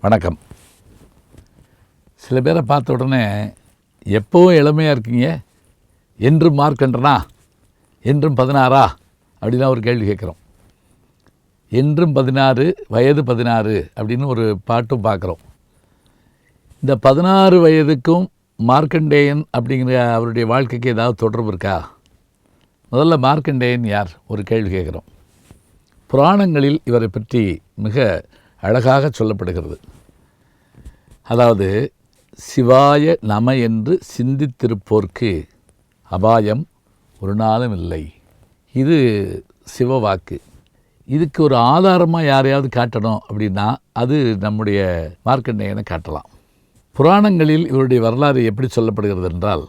வணக்கம். சில பேரை பார்த்த உடனே எப்போவும் இளமையாக இருக்கீங்க? என்றும் மார்க்கன்றனா என்றும் பதினாறா? அப்படிலாம் ஒரு கேள்வி கேட்குறோம். என்றும் பதினாறு வயது பதினாறு அப்படின்னு ஒரு பாட்டும் பார்க்குறோம். இந்த பதினாறு வயதுக்கும் மார்க்கண்டேயன் அப்படிங்கிற அவருடைய வாழ்க்கைக்கு ஏதாவது தொடர்பு இருக்கா? முதல்ல மார்க்கண்டேயன் யார்? ஒரு கேள்வி கேட்குறோம். புராணங்களில் இவரை பற்றி மிக அழகாக சொல்லப்படுகிறது. அதாவது சிவாய நம என்று சிந்தித்திருப்போர்க்கு அபாயம் ஒரு நாளும் இல்லை. இது சிவவாக்கு இதுக்கு ஒரு ஆதாரமாக யாரையாவது காட்டணும் அப்படின்னா அது நம்முடைய மார்க்கண்டேயனை காட்டலாம். புராணங்களில் இவருடைய வரலாறு எப்படி சொல்லப்படுகிறது என்றால்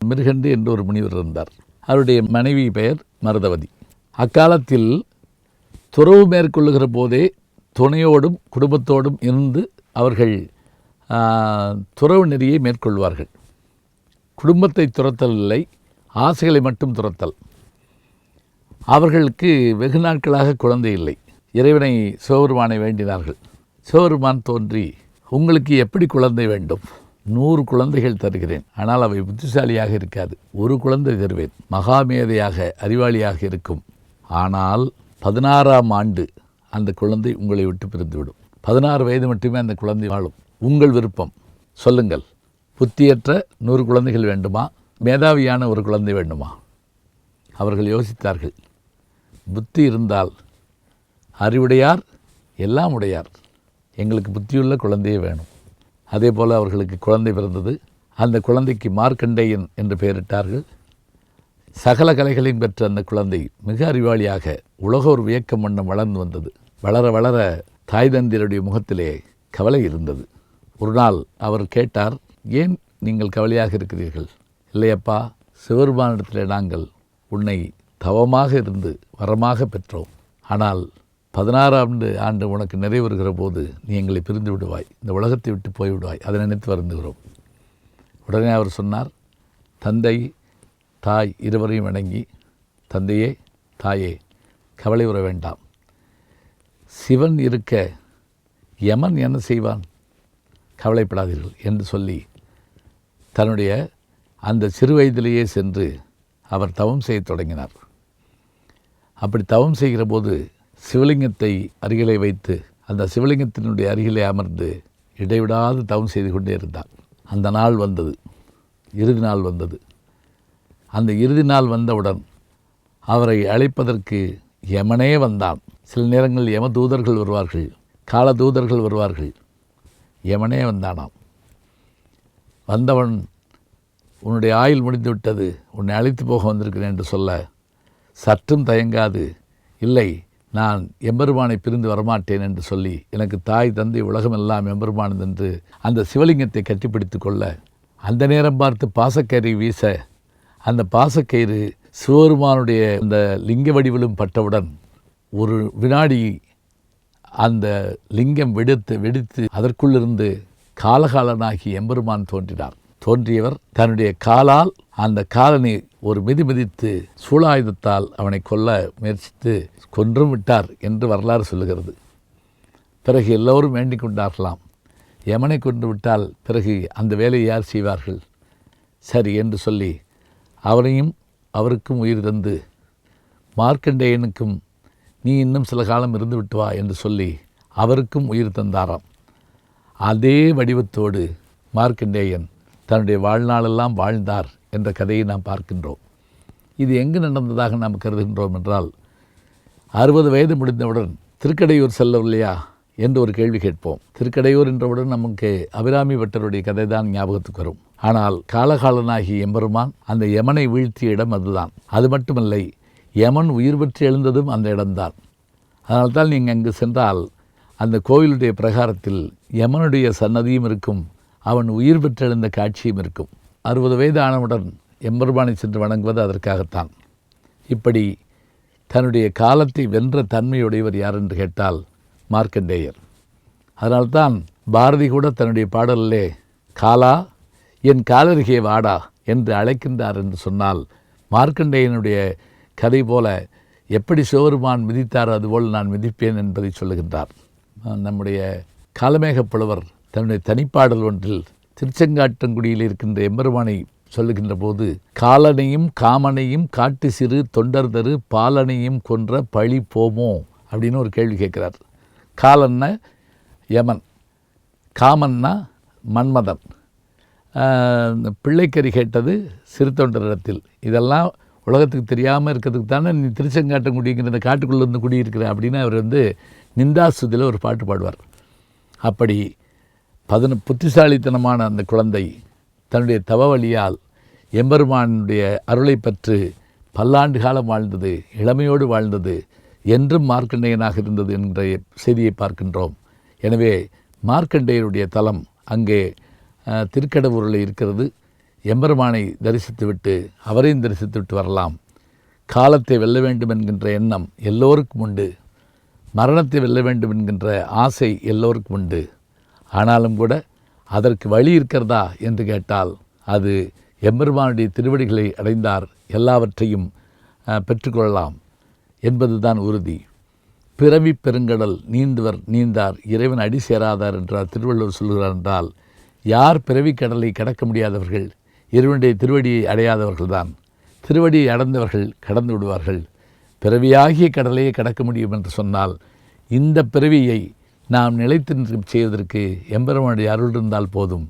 மிருகண்டு என்று ஒரு முனிவர் இருந்தார். அவருடைய மனைவி பெயர் மருதவதி. அக்காலத்தில் துறவு மேற்கொள்ளுகிற போதே துணையோடும் குடும்பத்தோடும் இருந்து அவர்கள் துறவு நெறியை மேற்கொள்வார்கள். குடும்பத்தை துரத்தல் இல்லை ஆசைகளை மட்டும் துரத்தல். அவர்களுக்கு வெகு நாட்களாக குழந்தை இல்லை. இறைவனை சிவபெருமானை வேண்டினார்கள். சிவபெருமான் தோன்றி உங்களுக்கு எப்படி குழந்தை வேண்டும்? நூறு குழந்தைகள் தருகிறேன். ஆனால் அவை புத்திசாலியாக இருக்காது. ஒரு குழந்தை தருவேன். மகாமேதையாக அறிவாளியாக இருக்கும். ஆனால் பதினாறாம் ஆண்டு அந்த குழந்தை உங்களை விட்டு பிரிந்துவிடும் பதினாறு வயது மட்டுமே அந்த குழந்தை வாழும். உங்கள் விருப்பம். சொல்லுங்கள். புத்தியற்ற நூறு குழந்தைகள் வேண்டுமா? மேதாவியான ஒரு குழந்தை வேண்டுமா? அவர்கள் யோசித்தார்கள். புத்தி இருந்தால் அறிவுடையார் எல்லாம் உடையார். எங்களுக்கு புத்தியுள்ள குழந்தையே வேணும். அதே போல் அவர்களுக்கு குழந்தை பிறந்தது. அந்த குழந்தைக்கு மார்க்கண்டேயன் என்று பெயரிட்டார்கள். சகல கலைகளையும் பெற்ற அந்த குழந்தை மிக அறிவாளியாக உலக ஒரு வியக்கம் வண்ணம் வளர்ந்து வந்தது. வளர வளர தாய் தந்தியருடைய முகத்திலே கவலை இருந்தது. ஒரு நாள் அவர் கேட்டார் ஏன் நீங்கள் கவலையாக இருக்கிறீர்கள்? இல்லையப்பா சிவருமானிடத்தில் நாங்கள் உன்னை தவமாக இருந்து வரமாக பெற்றோம். ஆனால் பதினாறாம் ஆண்டு ஆண்டு உனக்கு நிறைவேறுகிற போது நீ எங்களை பிரிந்து விடுவாய். இந்த உலகத்தை விட்டு போய்விடுவாய். அதை நினைத்து வருந்துகிறோம். உடனே அவர் சொன்னார் தந்தை தாய் இருவரையும் வணங்கி தந்தையே தாயே கவலை உற வேண்டாம். சிவன் இருக்க யமன் என்ன செய்வான்? கவலைப்படாதீர்கள் என்று சொல்லி தன்னுடைய அந்த சிறு வயதிலேயே சென்று அவர் தவம் செய்யத் தொடங்கினார். அப்படி தவம் செய்கிற போது சிவலிங்கத்தை அருகிலே வைத்து அந்த சிவலிங்கத்தினுடைய அருகிலே அமர்ந்து இடைவிடாது தவம் செய்து கொண்டே இருந்தார். அந்த நாள் வந்தது. இறுதி நாள் வந்தது. அந்த இறுதி நாள் வந்தவுடன் அவரை அழைப்பதற்கு யமனே வந்தான். சில நேரங்களில் யம தூதர்கள் வருவார்கள். கால தூதர்கள் வருவார்கள். யமனே வந்தானாம். வந்தவன் உன்னுடைய ஆயுள் முடிந்து விட்டது உன்னை அழைத்து போக வந்திருக்கிறேன் என்று சொல்ல சற்றும் தயங்காது. இல்லை நான் எம்பெருமானை பிரிந்து வரமாட்டேன் என்று சொல்லி எனக்கு தாய் தந்தை உலகமெல்லாம் எம்பெருமானது என்று அந்த சிவலிங்கத்தை கட்டிப்பிடித்து கொள்ள அந்த நேரம் பார்த்து பாசக்கயிறை வீச அந்த பாசக்கயிறு சிவபெருமானுடைய அந்த லிங்க வடிவிலும் பட்டவுடன் ஒரு வினாடி அந்த லிங்கம் வெடித்து வெடித்து அதற்குள்ளிருந்து காலகாலனாகி எம்பெருமான் தோன்றினார். தோன்றியவர் தன்னுடைய காலால் அந்த காலனை ஒரு மிதி மிதித்து சூழாயுதத்தால் அவனை கொல்ல முயற்சித்து கொன்றும் விட்டார் என்று வரலாறு சொல்லுகிறது. பிறகு எல்லோரும் வேண்டிக் கொண்டார்களாம். யமனை கொண்டு விட்டால் பிறகு அந்த வேலையை யார் செய்வார்கள்? சரி என்று சொல்லி அவரையும் அவருக்கும் உயிர் தந்து மார்க்கண்டேயனுக்கும் நீ இன்னும் சில காலம் இருந்து விட்டு வா என்று சொல்லி அவருக்கும் உயிர் தந்தாராம். அதே வடிவத்தோடு மார்க்கண்டேயன் தன்னுடைய வாழ்நாளெல்லாம் வாழ்ந்தார் என்ற கதையை நாம் பார்க்கின்றோம். இது எங்கு நடந்ததாக நாம் கருதுகின்றோம் என்றால் அறுபது வயது முடிந்தவுடன் திருக்கடையூர் செல்லவில்லையா என்று ஒரு கேள்வி கேட்போம். திருக்கடையூர் என்றவுடன் நமக்கு அபிராமி பட்டருடைய கதை தான் ஞாபகத்துக்கு வரும். ஆனால் காலகாலனாகி எம்பெருமான் அந்த யமனை வீழ்த்திய இடம் அதுதான். அது மட்டுமில்லை யமன் உயிர் பெற்று எழுந்ததும் அந்த இடம்தான். அதனால்தான் நீங்கள் அங்கு சென்றால் அந்த கோவிலுடைய பிரகாரத்தில் யமனுடைய சன்னதியும் இருக்கும் அவன் உயிர் பெற்றெழுந்த காட்சியும் இருக்கும். அறுபது வயது ஆனவுடன் எம்பெருமானை சென்று வணங்குவது அதற்காகத்தான். இப்படி தன்னுடைய காலத்தை வென்ற தன்மையுடையவர் யார் என்று கேட்டால் மார்க்கண்டேயர். அதனால்தான் பாரதி கூட தன்னுடைய பாடலிலே காலா என் காலருகே வாடா என்று அழைக்கின்றார் என்று சொன்னால் மார்க்கண்டேயனுடைய கதை போல எப்படி சிவபெருமான் மிதித்தாரோ அதுபோல் நான் மிதிப்பேன் என்பதை சொல்லுகின்றார். நம்முடைய காலமேக புலவர் தன்னுடைய தனிப்பாடல் ஒன்றில் திருச்செங்காட்டங்குடியில் இருக்கின்ற எம்பெருமானை சொல்லுகின்ற போது காலனையும் காமனையும் காட்டு சிறு தொண்டர்தரு பாலனையும் கொன்ற பழி போமோ? அப்படின்னு ஒரு கேள்வி கேட்குறார். காலன்னா யமன் காமன்னா மன்மதன். பிள்ளைக்கறி கேட்டது சிறுத்தொண்டரிடத்தில். இதெல்லாம் உலகத்துக்கு தெரியாமல் இருக்கிறதுக்கு தானே நீ திருச்செங்காட்டங்குடிங்கிற இந்த காட்டுக்குள்ளே இருந்து குடியிருக்கிற அப்படின்னு அவர் வந்து நிந்தாசுதியில் ஒரு பாட்டு பாடுவார். அப்படி பதின புத்திசாலித்தனமான அந்த குழந்தை தன்னுடைய தவ வழியால் எம்பெருமானுடைய அருளை பற்று பல்லாண்டு காலம் வாழ்ந்தது இளமையோடு வாழ்ந்தது என்றும் மார்க்கண்டேயனாக இருந்தது என்ற செய்தியை பார்க்கின்றோம். எனவே மார்க்கண்டையனுடைய தலம் அங்கே திருக்கடவுரில் இருக்கிறது. எம்பெருமானை தரிசித்துவிட்டு அவரையும் தரிசித்துவிட்டு வரலாம். காலத்தை வெல்ல வேண்டும் என்கின்ற எண்ணம் எல்லோருக்கும் உண்டு. மரணத்தை வெல்ல வேண்டும் என்கின்ற ஆசை எல்லோருக்கும் உண்டு. ஆனாலும் கூட அதற்கு வழி இருக்கிறதா என்று கேட்டால் அது எம்பெருமானுடைய திருவடிகளை அடைந்தார் எல்லாவற்றையும் பெற்றுக்கொள்ளலாம் என்பதுதான் உறுதி. பிறவி பெருங்கடல் நீந்துவர் நீந்தார் இறைவன் அடி சேராதார் என்றார் திருவள்ளுவர் சொல்கிறார் என்றால் யார் பிறவி கடலை கடக்க முடியாதவர்கள்? இறைவனுடைய திருவடியை அடையாதவர்கள்தான். திருவடியை அடைந்தவர்கள் கடந்து விடுவார்கள். பிறவியாகிய கடலையே கடக்க முடியும் என்று சொன்னால் இந்த பிறவியை நாம் நிலைத்து செய்வதற்கு எம்பெருமானுடைய அருள் இருந்தால் போதும்.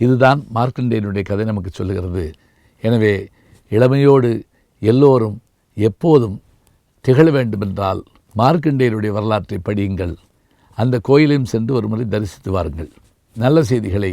இதுதான் மார்க்கண்டேயனுடைய கதை நமக்கு சொல்லுகிறது. எனவே இளமையோடு எல்லோரும் எப்போதும் திகழ வேண்டுமென்றால் மார்க்கண்டேயனுடைய வரலாற்றை படியுங்கள். அந்த கோயிலையும் சென்று ஒரு முறை தரிசித்து வாருங்கள். நல்ல செய்திகளை